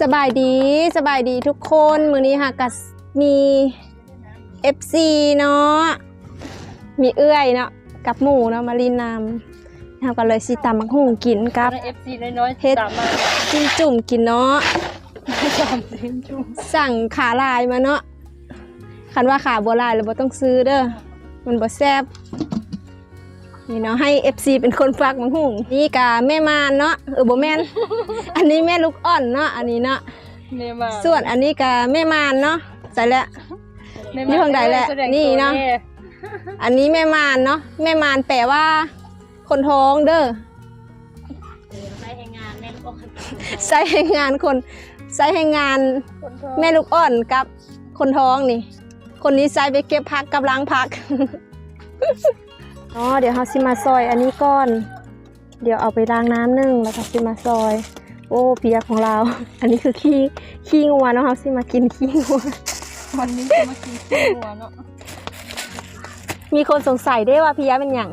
สบายดีสบายดีทุกคนมือนี้ค่ะกับมี FC เนาะมีเอื้อยเนาะกับหมูเนาะมารีนนำเราก็เลยสิตำมักหุงกินกับเอฟซีน้อยเฮ็ดๆตามมาจิ้มจุ่มกินเนาะตามเต็มจุ่มสั่งขาลายมาเนาะคันว่าขาบัวลายเราบ่ต้องซื้อเด้อมันบ่แซ่บ นี่เนาะให้ FC เป็นคนฝากมังหุงนี่กะแม่มานเนาะเออบ่แม่น อันนี้แม่ลูกอ่อนเนาะอันนี้เนาะเนมาส่วนอันนี้ก็แม่มานเนาะใส่แล้วเนนี่ของใดแหละสดงนี่เนาะตัวอันนี้แม่มานเนาะแม่มานแปลว่า คนท้องเด้อใช้แรงงานแม่ก็ใส่ให้งานคนใส่ให้งานคนท้องแม่ลูกอ่อนกับคนท้องนี่ คนนี้ใส่ไปเก็บพักกับล้างพัก อ๋อเดี๋ยวเราสิมาซอยอันนี้ก่อน เดี๋ยวเอาไปล้างน้ำนึ่งแล้วก็สิมาซอย โอ้เปียกของเรา อันนี้คือขี้ขี้งัวเนาะเราสิมากินขี้งัววันนี้จะมากินขี้วัวเนาะมีคนสงสัยได้ว่าพิยะเป็นอย่าง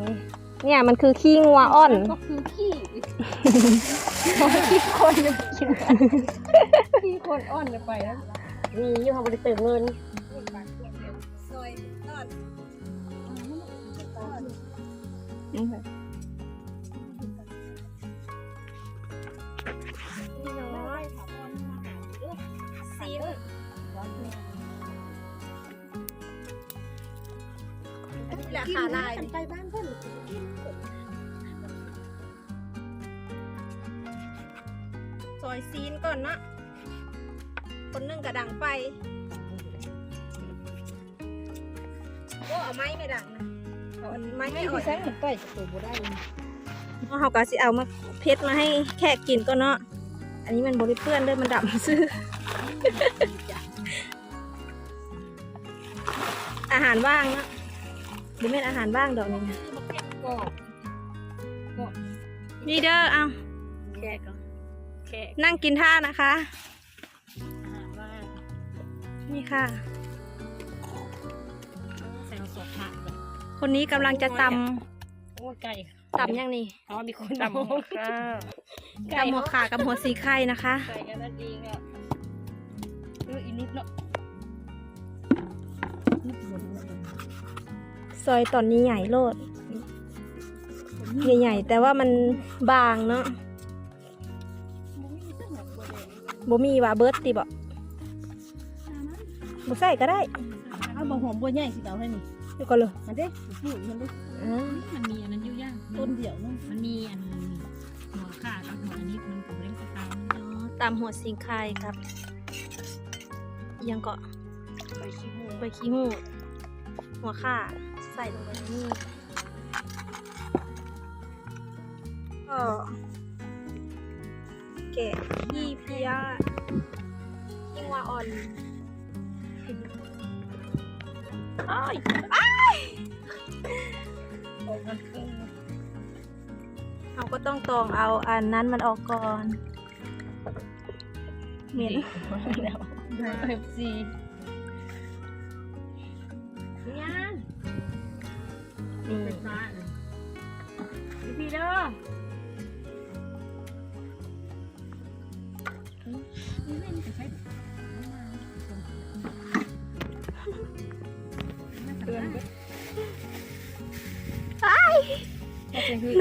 เนี่ยมันคือขี้งัวอ่อนก็คือขี้ขี้คนจะกินขี้คนอ่อนจะไปแล้วมีอยู่ค่ะบริเติมเงิน ราคาลายไปบ้านเพื่อนซอยซีนก่อนนะคนนึ่งกระดังไฟโอ้เอาไม้ไม่ดังน อาอันไม้ไม่ไม่อ่อที่นใช้เหมือนไก่ตัวบัวได้เขาก็สิเอามาเพชรมาให้แขกกินก็เนาะ อันนี้มันบริเปื้อนด้วยมันดำซื้อ อาหารว่างเนาะหรือไม่นอาหารว่างดอกนี้นะก็นี่เด้อเอาแขกก็แขกนั่งกินท่านะคะอาหารว่างนี่ค่ะ คนนี้กำลังจะตโอ้ไก่ำตำยังนี่อ๋อมีคนตำหัวข้าวตำหัวขากับหัวสีไข่นะคะ ไก่กันนั่นเองอะเอออีนุดเนาะนุดบนเนาะซอยตอนนี้ใหญ่โลด ใหญ่ๆ แต่ว่ามันบางเนาะบ่มีว่าเบิร์ดติบ่บ่ใส่ก็ได้ เอาบะหอมบัวใหญ่สิเอาให้นี่ เดี๋ยวก่อนเลยมันเด้ปลูกมันเด้อ่ามันมีอันนั้นอยู่ย่างต้นเดียวเนาะมันมีอันหัวขากับหัวอันนี้มันกับเล่นกระตามอ๋อตามหัวสิงไข่ครับอิหยังเกาะไปขี้หูใบขี้หูดหัวข่าใส่ลงไปในนี่ก็แกะยี่เพียยิ่งว่าอ่อน อ้ายไปมันครึ่งเราก็ต้องตองเอาอันนั้นมันออกก่อนเหม็นแล้วเอฟซีย่างนี่เป็นฟ้าพี่พี่เด้อ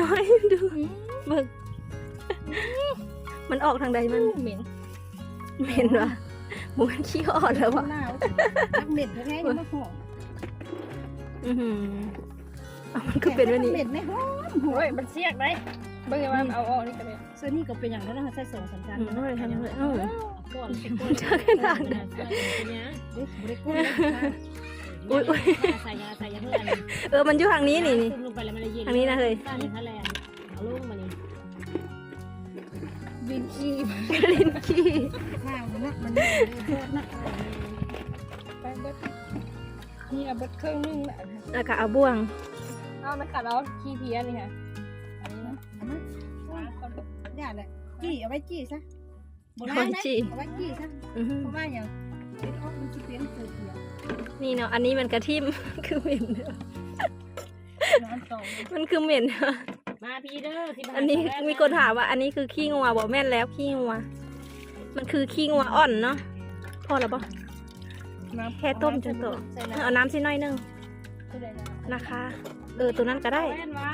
น้อยดูมึกมันออกทางใดมันเหม็นเหม็นวะหมูมันขี้อ่อนแล้ววะหนาวรักเหม็นแท้ๆนี่มันหอมอือหือเอามันก็เป็นวันนี้เหม็นในหอมโอ้ยมันเสียกได้เบิ่งว่ามันเอาออกนี่ก็ได้เสื้อนี่ก็เป็นอย่างนั้นนะใส่สองสัญชาติอืมเอาเลยทำเลยเออก่อนเจอกันต่างกัน อุ๊ยอุ๊ยใส่ยาใส่ยาเพื่อนเออมันอยู่ทางนี้นี่นี่ ลงไปแล้วมันเลยเย็นทางนี้นะเฮ้ยตานี่ทะเลเอาลูกมานี่บินขี้ลิ้นขี้ข้าวมันนะมันโทษนะไปเบิดนี่เอาเบิดเครื่องนึงละแล้วก็เอาบ่วงเอานะค่ะแล้วขี้เพี้ยนี่ค่ะอันนี้นะเอามาอย่าเลยจี้เอาไว้จี้ซะโบราขอณงนะจีเอาไว้จี้ซะอือหือเพราะว่าอย่างเด็กออกมันจะเปลี่ยนสูตรเดียว นี่เนาะ อันนี้มันกระทิม คือเหม็นเนอะนอนต่อมันคือเหม็นเนอะมาพี่เด้อที่บ้านอันนี้มีคนถามว่า อันนี้คือขี้งัวบอกแม่นแล้วขี้งัวเมันคือขี้งัวอ่อนเนาะ พอแล้วปะน้ำแค่ต้มจนโตใส่น้ำเอาน้ำสิหน่อยหนึงใส่ได้น้ำนะคะ เออตัวนั้นก็ได้เอาเล่นวะ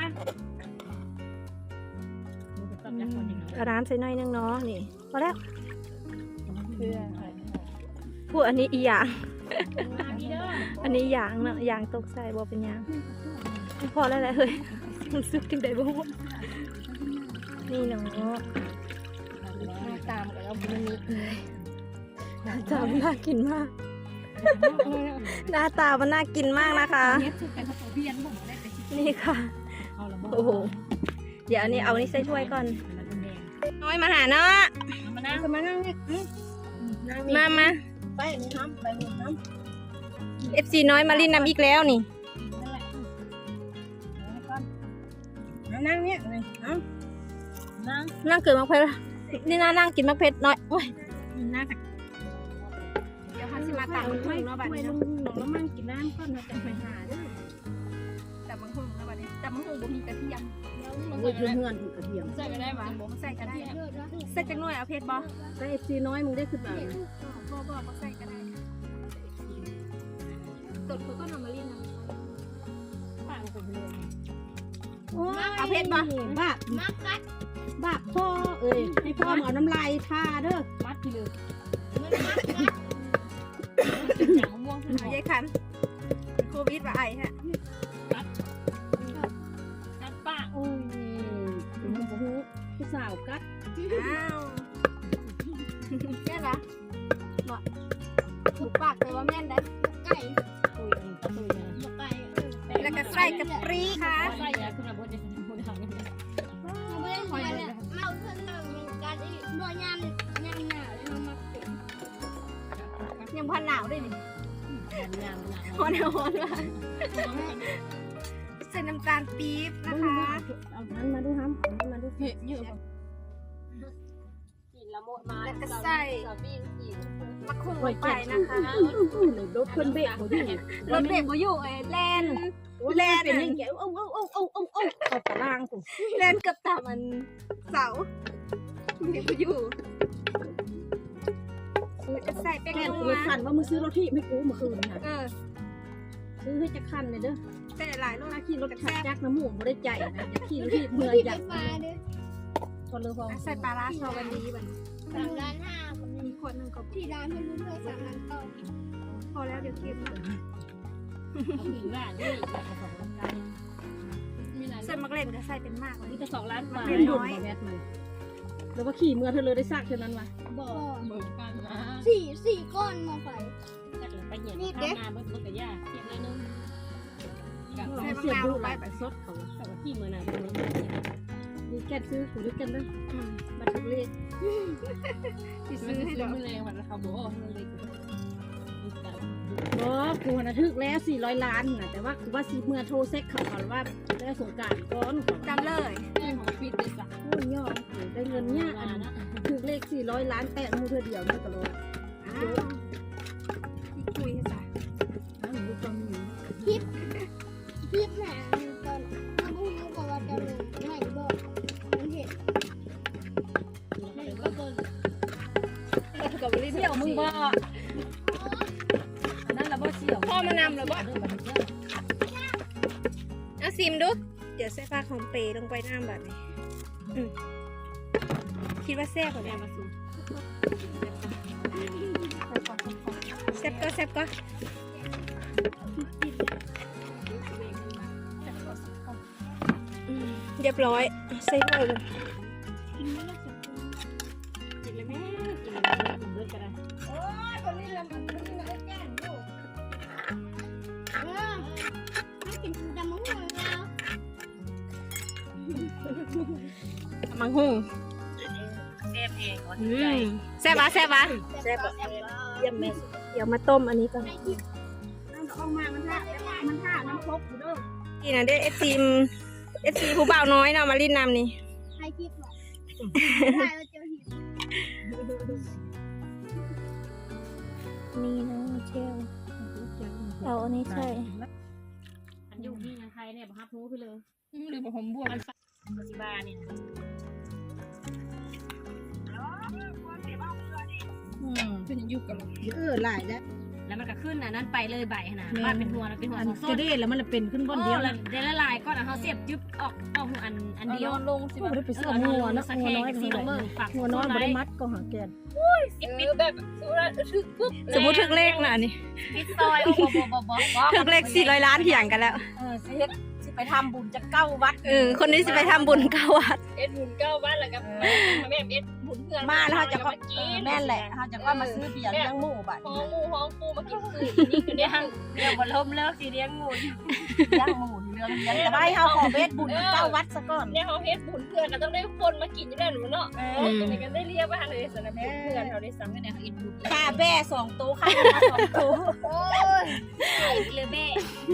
มันจะต้องยักคนอย่างเนาะเอาน้ำใส่หน่อยหนึงเนาะนี่พอแล้วเพื่อใส่พูดอันนี้อีหยางมาพี่เด้ ออันนี้ยางเนาะยางตกใส่บ่เป็นยางพอแล้วแหละเฮ้ยรู้สึกถึงได้บ่ฮู้นี่เนาะมาตามกันแล้วมันมีจำน่ากินมาก หน้าตามันน่ากินมากนะคะเฮ็ดสุดกันเขาเพียนผมได้ไปสินี่ค่ะเอาละบ่โอ้โห เดี๋ยวอันนี้เอานี่ใส่ถ้วยก่อนมันเป็นแดงน้อยมาหาเนาะเอามานั่งคือมานั่งนี่นั่งนี่มามา ไปนนี้น้ำไปหมดน้ำ FC น้อยมาลินน้ำอีกแล้วนี่ นั่นแหละเอานั่งเนี่ยเลยเอานั่งนั่งเกิดมักเพชรนี่น่านั่งกินมักเพชรน้อยโอ้ยน่าจะเดี๋ยวเขาสิมาตักมันหุ่งเนาะบัดนี้ลเนาะงลงแล้วมั่งกินน้ำก่อนเราจะไปหาเด้อแต่มันหุ่งเนาะบัดนี้แต่มันหุ่งบ่มีกระเทียมเพื่อนเพื่อนกระเทียมใส่ก็ได้ปะบ่ใส่ก็ได้ใส่จักหน่อยเอาเพชรบ่ใส่เอฟซีน้อยมึงได้ขึ้นมา บ่บ่บ่ใส่ก็ได้ตดเขาก็นำมาลินนำป้าเป็นเลยเอาเพชรบ่บาปบาปพ่อเอ้ยให้พ่อเอาน้ำลายทาเด้อมัดพี่เลยอย่างมะม่วงขึ้นหอเอายายคันโควิดว่าไอฮะ ละโมดมาแล้วก็ใส่ สาบีกินมะขุ่งลงไปนะคะรถเพิ่นเบรกบ่อยู่รถเบรกบ่อยู่เอ้ยแลนแล่เป็นยังไงโอ้โอ้โอ้โอ้โอ้โอ้เข้าตารางผมแลนกือบตามันเสาเบรกบ่อยู่แล้วก็ใส่แป้งแม่นักูวคันว่ามึงซื้อรถที่ไม่กูเมื่อคืนค่ะเออซื้อให้จะคันเลยเด้อใส่หลายรสถ้าขี่รถขับจักน้ำหมูบ่ได้ใจนะอยากขี่รถที่เมื่อที่อยากปลาเด้อ พอเลยพอใส่ปลาร้าชอวันนี้บัดสามล้านห้ามีคนหนึงก็ที่ร้านไม่รู้เรื่องสามล้านเก้าพอแล้วเดี๋ยวเค็มนะเอาหินว่าด้วยอยากจะสองล้านกายมีหลายใส่มักเล่นก็ใส่เป็นมากเลยนี่จะสองล้านกว่าเป็นดุ่มบ่แมทมันแล้วว่าขี่เมื่อเธอเลยได้ซากเท่านั้นวะบ่เหมือนกันนะสี่สี่ก้อนมาไฟจะไปเหยียบข้างหน้าเบิ้ลกับย่าเทียบเลยนึงกับเสียดูหลายแต่ซดเขาแต่ว่าที่เมื่อนาเป็น ดีแกซื้อกูด้วยกันเด้ออืมมาถึงเลขสิซื้ซื้ออให้ให้ดดออกกแรงวันละเขาบอกว่าเลยบ่กูน่ะถึกแล้ว400ล้านน่ะแต่ว่ากูว่าสิเมื่อโทรเซ็กเขาก่อนว่าได้สงการก่อนเขาจำเลยแม่ของฟิตเลยสักโอ้ยยอมได้เงินเนี่ยอันนะถึงเลข400ล้านแปะมูเธอเดียวเนี่ยก็รู้อ้า เดี๋ยวใส่ปลาของเปย์ลงไปน้ำแบบนี้อืมคิดว่าแซ่บกว่าแม่นี้มาซื้อแซ่บก็แซ่บก็อืมเรียบร้อยใส่ถ้วยเลยกินเลยแม่กินเลยกินด้วยกันเออให้ มังหุงเซฟเองอืมแซ่บปะแซ่บปะแซ่บแซ่บเยี่ยมแม่เดี๋ยวมาต้มอันนี้ก่อนให้กินเอาออกมามันท่ามันท่าน้ำพกอยู่เด้อนี่นะเด้เอฟซีเอฟซีผู้บ่าวน้อยเนาะมาลินนำนี่ ให้คลิปหรอได้เราเจอหินนี่นะเชลเอาอันนี้ใช่อันยุ่งที่ยังใครเนี่ยบังคับรู้ไปเลยหรือผมบวกมันสิบาเนี่ย อยู่กับเออหลายแล้วแล้วมันก็ขึ้นอันนั้นไปเลยใบขนาดแม่นบ้านเป็นหัวแล้วเป็นหัวอันสจะดได้แล้วมันเป็นขึ้นๆก้อนเดียวโแล้วเดี๋ยวละลายก้อนอะเขาเสียบยึบออกออกอันอันเดียวลงสิบ่ได้ไปซื้องัวนะงัวน้อยสีน้องเบิ่งฝากงัวน้อยบ่ได้มัดก็หาแกนปิดแบบถึกปุ๊บสมมุติถึกเลขน่ะนี่ปิดซอยโอ้บ่บ่บ่บ่ถึกเลข400ล้านเถียงกันแล้วเออสิเฮ็ดสิ ไปทำบุญจะเก้าวัดเออคนนี้สิไปทำบุญเก้าวัด เอ็ดบุญเก้าบ้านแล้วก็แม่เอ็ดบุญเพื่อนมาแล้วเขาจะก็กินแม่นแหละเขาจะก็มาซื้อเบียร์เลี้ยงหมู่บัดห้องหมูห้องปูมากินคืนนี่คือเลี้ยงเดี๋ยวบ่ล้มเลิกสิเลี้ยงหมูเลี้ยงหมู่ เรื่องเลี้ยงแต่ว่าให้เฮาขอเวทบุญเก้าวัดซะก่อนเนี่ยเขาเฮ็ดบุญเพื่อนก็ต้องได้คนมากินอยู่แล้วหนูเนาะเออจะได้กันได้เรียกว่าเลยสนับสนุนเพื่อนเขาได้ซ้ำกันเนี่ยเขาเอ็ดบุญค่าแบ่สองตู้ค่ามาสองตู้โอ้ยเรือเบ้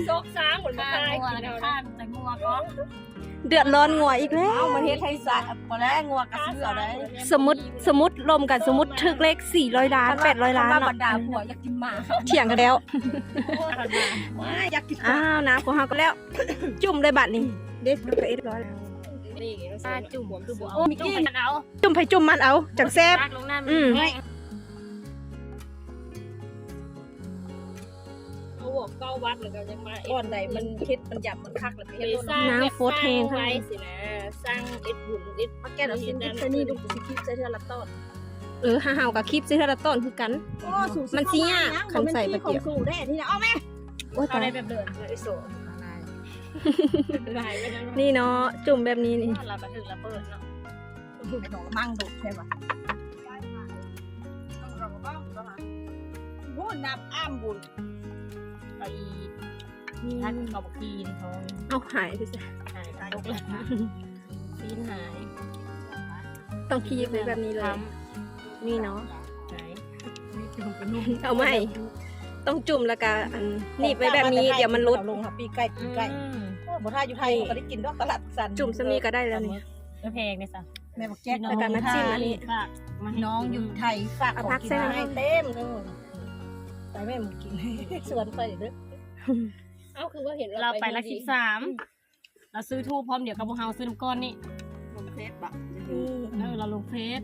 ซอกซ้างเหมือนมาตายกินเอาข้ามแต่งัวก็ เดือดร้อนงัวอีกแล้วเอามาเฮ็ดให้สะพอแล้วงัวกระซื้อเอาได้สมมุติสมมุติรวมกันสมมุติถึกเลข400ล้าน800ล้านบรเนาะรดาผัวอยากกินหมาเถียงกันแล้วไม่อยากกินอ้าวน้ำของเฮาก็แล้ว จุ่มเลยบัดนี้ เด็ดไปเรียบร้อยแล้วนี่ซาจุ่มคือบ่เอามีกินเอาจุ่มไปจุ่มมันเอาจังแซ่บ ลงน้ำอืมเขา บอกเก้าวัดแล้วก็ยังมาก่อนใดมันคิดมันหยับมันคักแล้วไปไปเฮ็ดสร้างไว้สินะสร้างเอ็ดบุญเอ็ดมาแก้เราสินจะนี่ดูสิคิดใส่เทื่อละต้นเออหาเฮากับคลิปซิเทอละต้นคือกันโอ้สู่มันสิยากคันใส่ปะเกี๊ยวสู่ได้นี่นะเอาแม่โอ้ยเอาตายได้แบบเดินไอโซ่ลายไปแล้วนี่เนาะจุ่มแบบนี้นี่เราไปถึงระเบิดเนาะไอ้หนองมั่งดุใช่ป่ะบุญนับอ้ามบุญเอาอี ท่านเขาบอกกีนเขาเอาหายไปซะหายตกเลยซีนหาย ต้องคีบเลยแบบนี้เลย นี่เนาะหายจุ่มกระนุ่มเอาไม่ ต้องจุ่มแล้วก็อันนี่ไปแบบนี้เดี๋ยวมันรุดลงครับปีไก่ปีไก่บ่ท่าอยู่ไทยก็ได้กินดอกตลาดสันจุ่มสมีก็ได้แล้วนี่ไม่แพงเลยสัแม่บอกแจ๊กแล้วก็น้ำจิ้มอันนี้ค่ะน้องอยู่ไทยฝากเอาของพักกินเส้นให้เต็มเลยไปแม่มึงกินสวนไปเด้อ เอ้าคือว่าเห็นเราไปละสิบสามเราซื้อทูบพร้อมเดี๋ยวกับพวกเฮาซื้อน้ำก้อนนี่ลงเฟซบ่เออเราลงเฟซ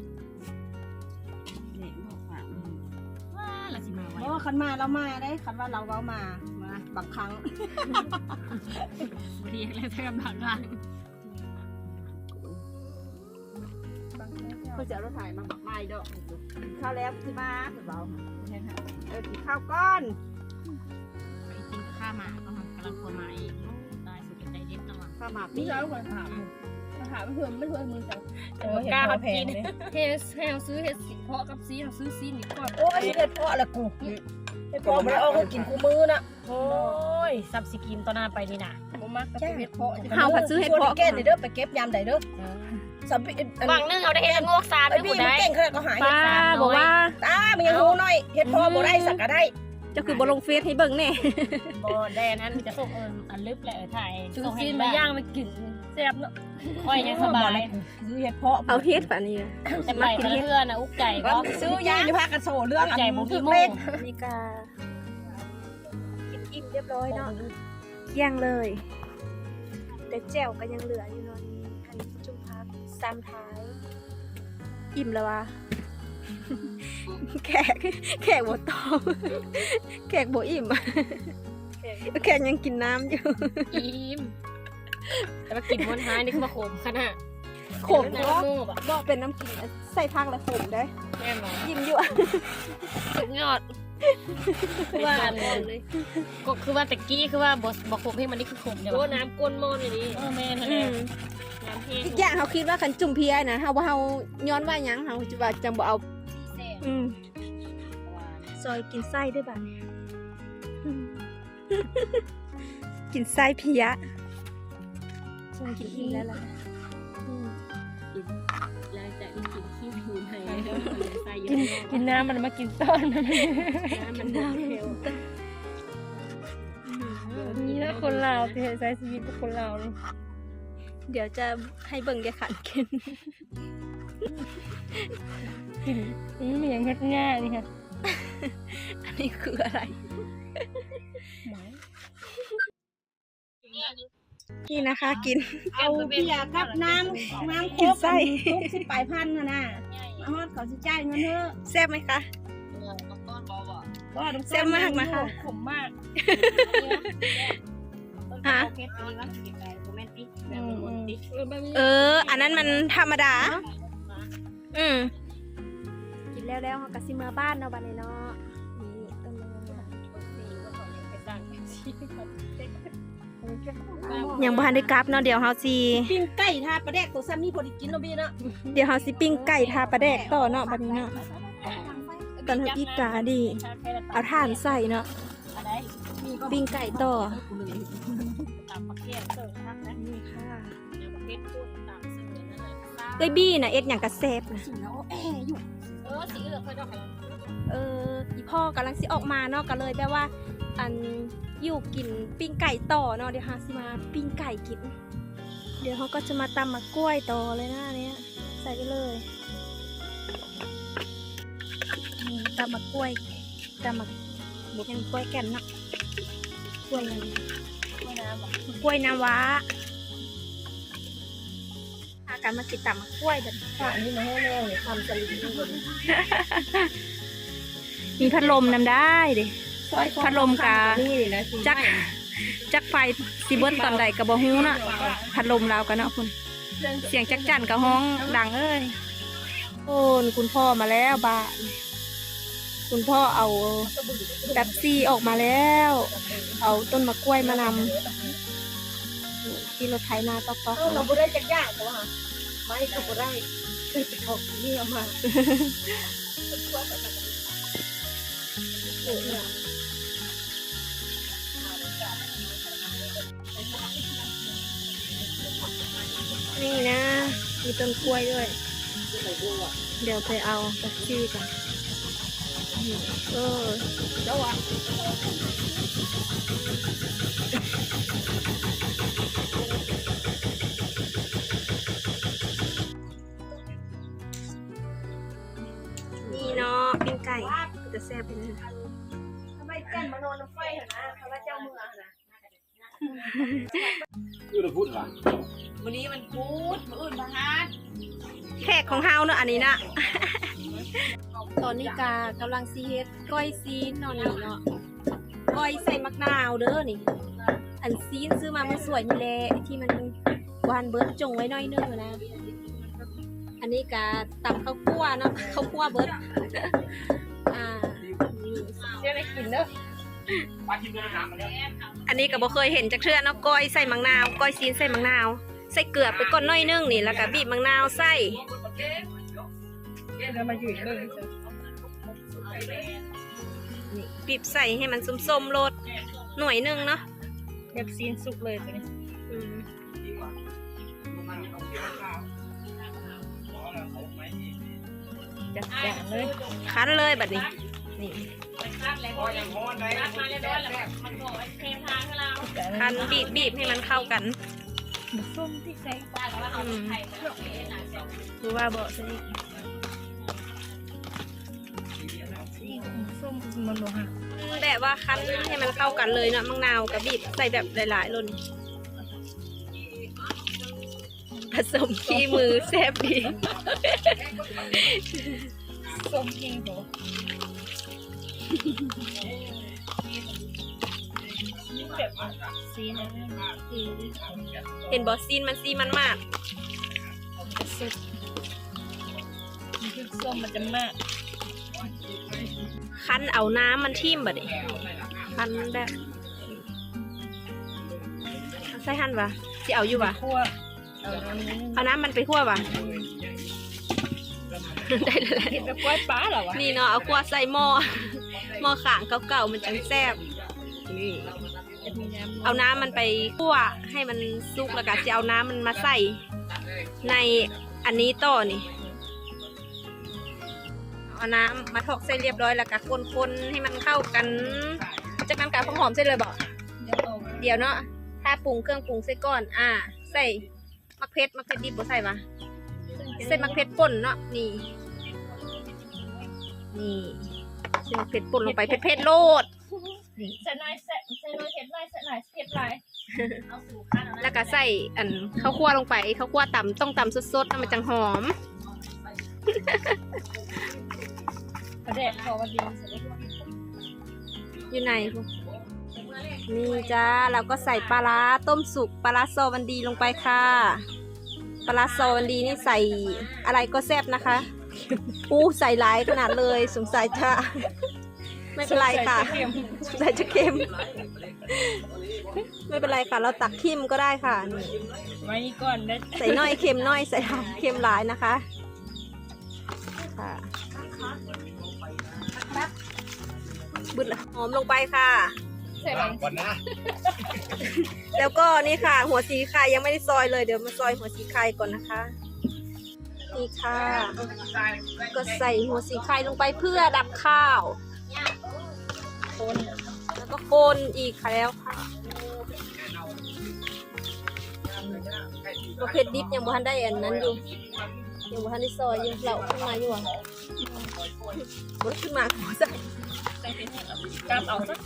ว้าเราสิมาไว้โอ้คันมาเรามาได้คันว่าเราเว้ามามาบางครั้งบางทีแล้วถ้ากำลังร่างเขาจะเอารถถ่ายมาไม่ดอกข้าวแล้วที่มาคือเบาเออกินข้าวก้อนไปกินข้าวหมา ก็ทำกำลังตัวมาเองตายสุดใจเด็ดจังหวะข้าวหมากพี่เราคนถามถามเพื่อนไม่เพื่อนมึงจังเออเห็นเขาแพงเลยเฮสเฮลซื้อเฮสเพาะกับซีเราซื้อซีนี่ก่อนโอ้ยเด็ดเพาะละกูไอ้เพาะมันเอาเขากินกูมือน่ะโอ้ยซับสกินต่อหน้าไปนี่นะผมมักกับเฮสเพาะเฮาผัดซื้อเห็ดเพาะแก้เด้อไปเก็บยามใดเด้อสับบางนึงเอาได้เห็ดงวกซานไอ้ด้วยพี่กูมันได้เก่งขนาดก็หายป้าบอกว่าตามันยังหูหน่อยเห็ดเพาะบ่ได้สักก็ได้เจ้าคือบ่ลงเฟซให้เบิ่งแน่ บอแดนนั้นจะส่งเอิญอันลึกแหละถ่ายซื้อส่งซีให้นบ้ามาย่างมากินแซ่บเนาะค่อยยังสบายซื้อเห็ดเพาะเอาเฮ็ดป่านนี้จะไปเพื่อนนะอุกไก่ก็ซื้อยาอยู่พากันโซเรื่องอันไก่บุถึกี้กโม่เลขนี่กากินอิ่มเรียบร้อยเนาะเที่ยงเลย แต่แจ่วก็ยังเหลืออยู่เนาะนี่อันนี้จุ่มพักซ้ำท้าย อิ่มแล้ววะ แขกแขกบ่ตอบแขกบ่อิ่มอะแขกยังกินน้ำอยู่อิ่มแต่ว่ากินวันท้ายนี่คือมาโขมขนาดขมนะเนาะโม่แบบบ่เป็นน้ำกินใส่พักแล้วขมได้แน่นอนยิ้มอยู่อะสุดยอดคือว่าก็คือว่าตะกี้คือว่าบอบอกโขมให้มันนี่คือโขมเดี๋ยวน้ำก้นมอนอย่างนี้เออแม่นอืมน้ำเพียอีกอย่างเขาคิดว่าคันจุ่มเพียนะเฮาบ่เฮาย้อนว่าหยังเฮาจะว่าจังบ่เอา อืมซอยกินไส้ด้วยบ้านอืมกินไส้เพียซอยกินอิ่มแล้วล่ะอืมหลังจากที่กินขี้หูไทยใส่เยกินอะกินน้ำมันมากินต้นมันน้ำมันดาวเร็วนี่นะคนลาวที่ใช้ชีวิตเป็นคนลาวเลยเดี๋ยวจะให้เบิ่งแกขันกิน กินนี่มันยังเฮ็ดง่ายนี่ค่ะ อันนี้คืออะไรนี่นะคะ กิน เอาเบียร์กับน้ำน้ำโคกินกไส้ทุกสิบปลายพันน่ะนะมาฮอดเขาสิจ่ายเงินเถอะแซ่บไหมคะกว่าน้องแซ่บมากนะคะขมมากฮะเพชรนี้ว่าสิบแปดโมเมนต์ติแบบบนติเออแบบนี้เออ อันนั้นมันธรรมดา อืมกินแล้วแล้วเขาก็สิเมื่อบ้านเนาะบ้านนี้เนาะนี่ต้นมะม่วงยังบ่ทันได้กลับเนาะเดี๋ยวเฮาสิปิ้งไก่ทาปลาแดกตัวซ้ำนี่พอดีกินเนาะพี่เนาะเดี๋ยวเฮาสิปิ้งไก่ทาปลาแดกต่อเนาะบัดนี้เนาะตอนเฮาอีกาดิเอาถ่านใส่เนาะอะไรปิ้งไก่ต่อตามประเทศเสิร์ฟทักนะนี่ค่ะ เอ้ยบี้น่ะเอ็ดหยังกะแซ่บนะเออสีเหลืองค่อยดอกเอออีพ่อกำลังสิออกมาเนาะก็เลยแบบว่า อันอยู่กินปิ้งไก่ต่อเนาะเดี๋ยวหาสิมาปิ้งไก่กิน เดี๋ยวเขาก็จะมาตำมะกล้วยต่อเลยนะอันเนี้ยใส่ไปเลยนี่ตำมะกล้วยตำมะบุกยังกล้วยแก่นเนาะกล้วยยังกล้วยน้ำว้า พากันมากินตำมะกล้วยแบบนี้ค่ะนี่มาให้แม่เนี่ยทำสลิดนี่บนมีพัดลมนำได้ดิพัดลมกานี่นะจักจักไฟสิเบิ้ลตอนใดกับบ่ฮู้เนาะพัดลมเรากันเนาะคุณ เสียงจักจั่นกับห้องดังเอ้ยโอ้นคุณพ่อมาแล้วบ้านคุณพ่อเอาแป๊บซี่ออกมาแล้ว เอาต้นมะกล้วยมานำ ที่รถไถนาต๊อกต๊อกเราบ่ได้จักอย่างเพราะว่าไม่ก็บ่ได้เคยไปเอานี่เอามานี่นะ มีต้นกล้วยด้วย เดี๋ยวไปเอาแป๊บซี่กันเออเจ้าอะ ซ่บไปเลยทำไมแก่นมานอนน้ำไฟเหรอนะเขาว่าเจ้าเมืองนะอยู่ในพูดหรอวันนี้มันพูดมื้ออื่นมาหาแขกของเฮาเนาะอันนี้นะตอนนี้กากำลังซีเฮ็ดก้อยซีนเนาะนี่เนาะก้อยใส่มะนาวเด้อนี่ อันซีนซื้อมามันสวยนี่แหละที่มันหวานเบิร์ดจงไว้หน้อยนึงอะนะ อันนี้กาตำข้าวคั่วเนาะข้าวคั่วเบิร์ดอ่า นี่เจ้าได้กินเด้อปลาทิมด้วยน้ำมาแล้วอันนี้ก็บ่เคยเห็นจักเทื่อเนาะก้อยใส่มะนาวก้อยซีนใส่มะนาว ใส่เกลือไปก่อนหน้อยนึงนี่แล้วก็บีบมะนาวใส่เดี๋ยวมาอยู่เบิ่งจ้ะนี่บีบใส่ให้มันส้มๆโลดหน่วยหนึงเนาะแบบซีนสุกเลยตัวนี้อืมจัดอย่างเลยคั้นเลยแบบนี้นี่ คัดเลยคัดมาเรียบร้อยแล้วมันบอกไอ้เททางให้เราคั้นบีบบีบให้มันเข้ากันส้มที่ใส่ว่าแต่ว่าเอาไข่มาเทหนาเสร็จดูว่าเบาะซะอีกส้มมันบ่ฮะอืมแบบว่าคั้นให้มันเข้ากันเลยเนาะมะนาวกับบีบใส่แบบหลายๆลนผสมขี้มือแซ่บดีส้มเองบ่แบบ ซีนอะไรเห็นบอสซีนมันซีมันมากสุดมันคือส้มมันจะมาก คั้นเอาน้ำมันทิ่มแบบนี้คั้นแบบเอาใส่หั่นวะสิเอาอยู่วะคั่วเอาน้ำนี้เอาน้ำมันไปคั่ววะได้แล้วแหละเห็นแบบกล้วยปลาเหรอวะนี่เนาะเอาคั่วใส่หม้อ หม้อข่างเก่าๆมันจังแซ่บนี่เอาน้ำมันไปคั่วให้มันสุกแล้วก็จะเอาน้ำมันมาใส่ในอันนี้ต่อนี่เอาน้ำมาทอกเส้นเรียบร้อยแล้วก็คนๆให้มันเข้ากันจากนั้นก็ผักหอมเส้นเลยบอกเดี๋ยวเนาะถ้าปรุงเครื่องปรุงใส่ก่อน อ่า ใส่มักเพชรมักเพชรดิบบ่ใส่ปะใส่มักเพชรป่นเนาะนี่นี่ ใส่มักเพชรป่นลงไปเผ็ดๆโลดใส่หน่อยใส่ใส่หน่อยเห็ดหน่อยใส่หน่อยเห็ดหน่อยเอาสู่คัดเอาแล้วก็ใส่อันข้าวคั่วลงไปข้าวคั่วตำต้องตำสดๆนะมันจังหอมกระเดะพอวันดีเสร็จแล้วอยู่ไหนคุณนี่จ้าเราก็ใส่ปลาร้าต้มสุกปลาร้าโซวันดีลงไปค่ะ ปลาร้าโซวันดีนี่ใส่อะไรก็แซ่บนะคะ อู้ใส่หลายขนาดเลยสงสัยจะไม่เป็นไรค่ะสงสัยจะเค็ม ไม่เป็นไรค่ะ เราตักทิมก็ได้ค่ะนี่ไว้นี่ก่อนได้ใส่น้อยเค็มน้อยใส่หลายเค็มหลายนะคะค่ะบุดละหอมลงไปค่ะก่อนนะแล้วก็นี่ค่ะ หัวสีไข่ยังไม่ได้ซอยเลยเดี๋ยวมาซอยหัวสีไข่ก่อนนะคะ นี่ค่ะ ก็ใส่หัวสีไข่ลงไปเพื่อดับข้าวคนแล้วก็คนอีกค่ะแล้วค่ะประเภทดิบยังบ่ทันได้อันนั้นอยู่ยังบ่ทันได้ซอยอยู่เราขึ้นมาอยู่อะบ่ขึ้นมาขอใส่กำเอาสัก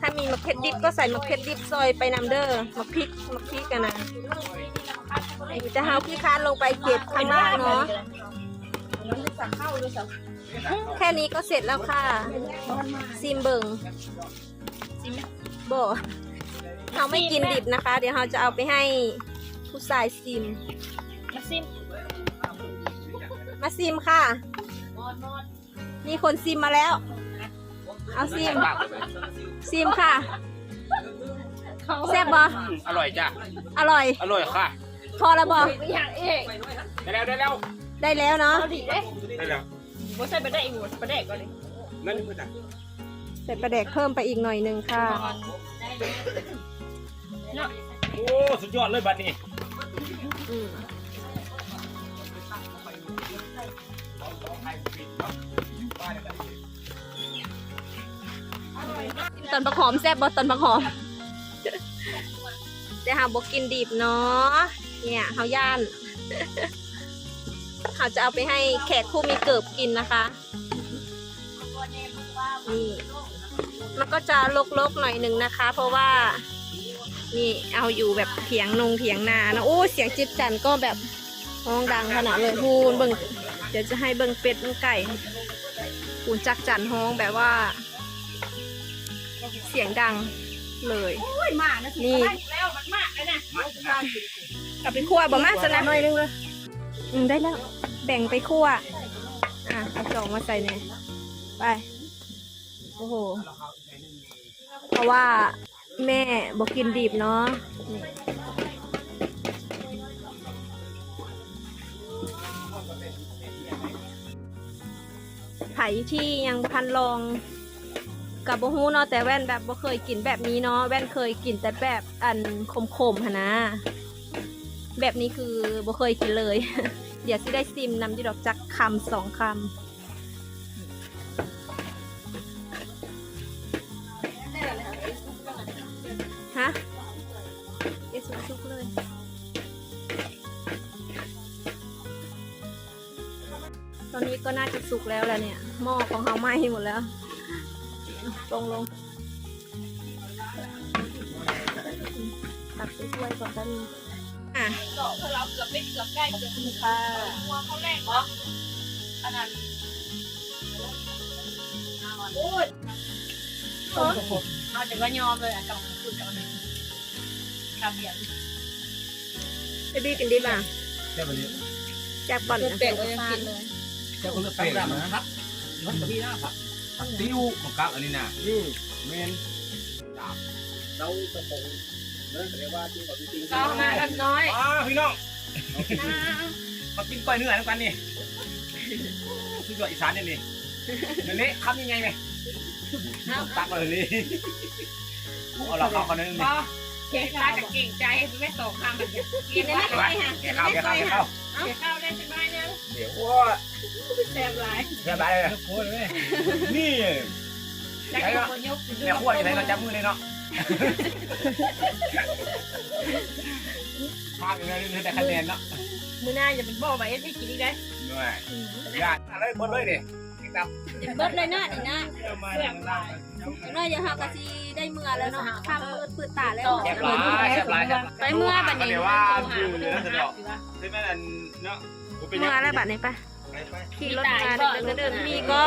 ถ้ามีมะเขือดิบก็ใส่มะเขือดิบซอยไปนำเด้อมะพริกมะพริกกันนะ จะเฮาพี่ค้านลงไปเก็บข้างล่างเนาะแค่นี้ก็เสร็จแล้วค่ะ ซิมเบิงบ่เราไม่กินดิบนะคะ เดี๋ยวเราจะเอาไปให้ผู้ชายซิม มาซิม มาซิมค่ะ มีคนซิมมาแล้ว เอาซิม ซิมค่ะแซ่บบ่อร่อยจ้ะ อร่อย อร่อยค่ะ พอแล้วบ่อย่างเอกได้แล้วได้แล้วได้แล้วเนาะเอาดิเด้ได้แล้วบ่ใส่ไปได้อีกหมดไปได้ก่อนเลยนั่นคือจ้ะใส่ปลาแดกเพิ่มไปอีกหน่อยหนึงค่ะโอ้สุดยอดเลยบัดนี้อืมตอนผักหอมแซ่บบ่ตอนผักหอมแต่หาบอกกินดิบเนาะ เนี่ยเฮาย่านเขาจะเอาไปให้แขกผู้มีเกิบกินนะคะ นี่มันก็จะลกๆหน่อยหนึ่งนะคะ เพราะว่า นี่เอาอยู่แบบเถียงนงเถียงนานะโอ้เสียงจิบจันก็แบบห้องดังขนาดเลยพูนเบิ่งเดี๋ยวจะให้เบิ่งเป็ดเบิ่งไก่ปูนจักจันห้องแบบว่า เสียงดัง เลยมานะสินี่แล้วมันมากเลยนะกลับไปคั่วบ่มากซะนะหน่อยนึงเลยอืมได้แล้ว แบ่งไปคั่วอะเอาสองมาใส่เนี่ยไปโอ้โหเพราะว่าแม่บอกกินดิบเนาะนี่ไผที่ยังบ่ทันลอง กับบ่ฮู้เนาะแต่แว่นแบบบ่เคยกินแบบนี้เนาะแว่นเคยกินแต่แบบอันขมๆหนนะ แบบนี้คือบ่เคยกินเลย เดี๋ยวสิได้ซิมนำที่ดอกจักคำสองคำฮะเอสุกซุกเลยตอนนี้ก็น่าจะสุกแล้วแหละเนี่ยหม้อของเราไหม้หมดแล้ว ลงลงตักไปถ้วยก่อนกันงอะเกาะเราเกือบไม่เกือบใกล้เกือบค่ะหัวเขาแรกเนาะขนาดโอ้ยเอาแต่ว่ายอมเลยอะกับคุณกับมันทำอย่างเบบี้กินดิบอะได้บัดนี้แจ็คบอลนะเป็ดก็ยังกินเลยเจ้าคนเลือกเป็ดนะครับรถกับพี่นะครับ ติ้วของกับอันนี้น่ะอืมเมนเราตะโกนนั่นแสดงว่าจริงกับจริงก้าวมากันน้อยอ่าพี่น้องมากินก้อยเนื้อแล้วกันนี่สุดยอดอีสานนี่นี่เดี๋ยวนี้คำยังไงไหมตักเลยนี่เอาเราเข้ากันนั่นนี่ พอเค้กข้าวจะเก่งใจไม่ตกคำแบบนี้กินได้ไหมไปแกเข้าแกเข้าแกเข้าเค้กข้าวได้สบายนะเดี๋ยวว่าแซ่บหลายเรียบร้อยเลยนี่จากคนยกแม่ขั้วอยู่ไหนเราจับมือเลยเนาะภาพอย่างนี้แต่คะแนนเนาะมือหน้าอย่าเป็นบ่อไปให้กินอีกได้เหนื่อยยากอะไรหมดเลยดิติดตามเบิดเลยนะนี่นะมาอย่างไร น้อยอย่าหากะสิได้เมื่อแล้วเนาะข้ามมืดปืดตาแล้วแซ่บหลายแซ่บหลายไปเมื่อบัดนี้เดี๋ยวว่าคือนั่นสะดอกใช่ไหมอันเนาะเมื่อแล้วบัดนี้ปะขี่รถมาเดินเดินๆมีก็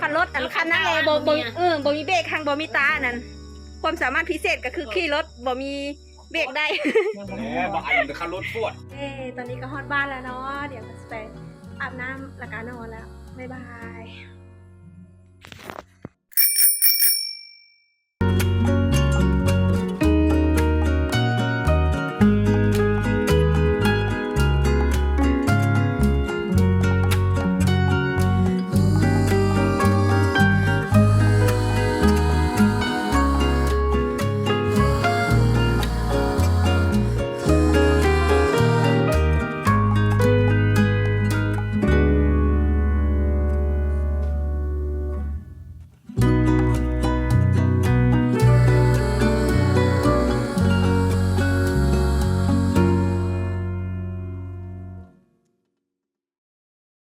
คันรถอันคันนั่นแหละบ่บ่เออบ่มีเบรกทางบ่มีตาอันนั้นความสามารถพิเศษก็คือขี่รถบ่มีเบรกได้แหมบอกอันนี้ขับรถปวดเอ้ตอนนี้ก็ฮอดบ้านแล้วเนาะเดี๋ยวจะไปอาบน้ำแล้วก็นอนแล้วบ๊ายบาย